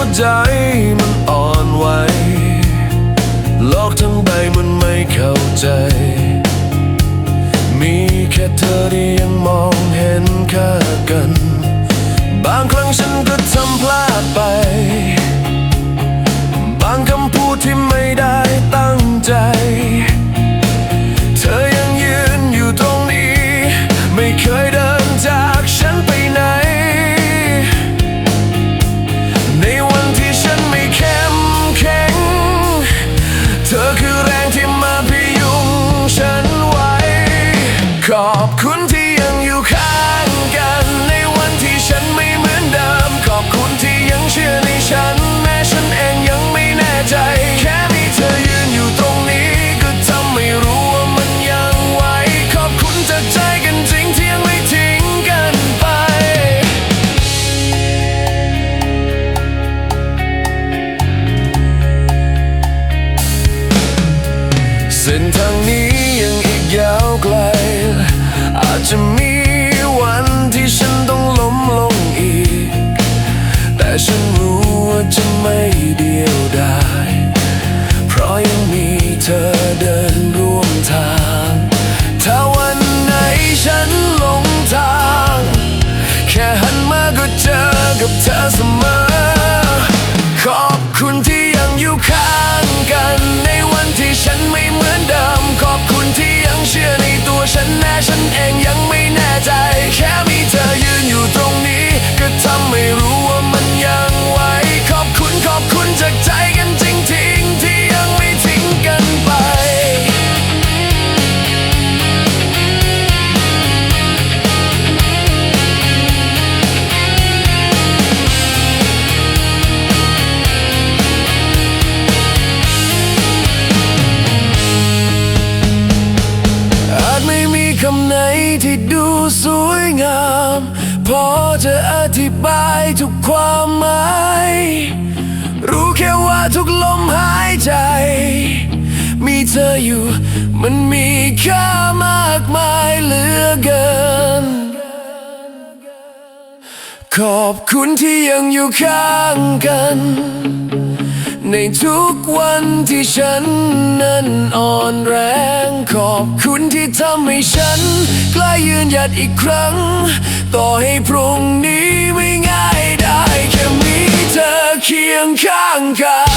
วใจมันอ่อนไหวโลกทั้งใบมันไม่เข้าใจ มีแค่เธอเดีย คุณที่ยังอยู่ข้างกัน ในวันที่ฉันไม่เหมือนเดิม ขอบคุณที่ยังเชื่อในฉัน แม้ฉันเองยังไม่แน่ใจ แค่มีเธอยืนอยู่ตรงนี้ ก็ทำให้รู้ว่ามันยังไหวขอบคุณจากใจกันจริงที่ยังไม่ทิ้งกันไป เส้นทางนี้ จะมีวันที่ฉันต้องล้มลงอีก แต่ฉันรู้ว่าจะไม่เดียวดาย เพราะยังมีเธอเดินร่วมทาง ถ้าวันไหนฉันหลงทาง แค่หันมาก็เจอกับเธอเสมอ ธิบายทุกความหมาย รู้แค่ว่าทุกลมหายใจ มีเธออยู่ มันมีค่ามากมายเหลือเกิน ขอบคุณที่ยังอยู่ข้างกัน ในทุกวันที่ฉันนั้นอ่อนแรงขอบคุณที่ทำให้ฉันกล้ายืนหยัดอีกครั้ง ต่อให้พรุ่งนี้ไม่ง่ายได้ แค่มีเธอเคียงข้างกา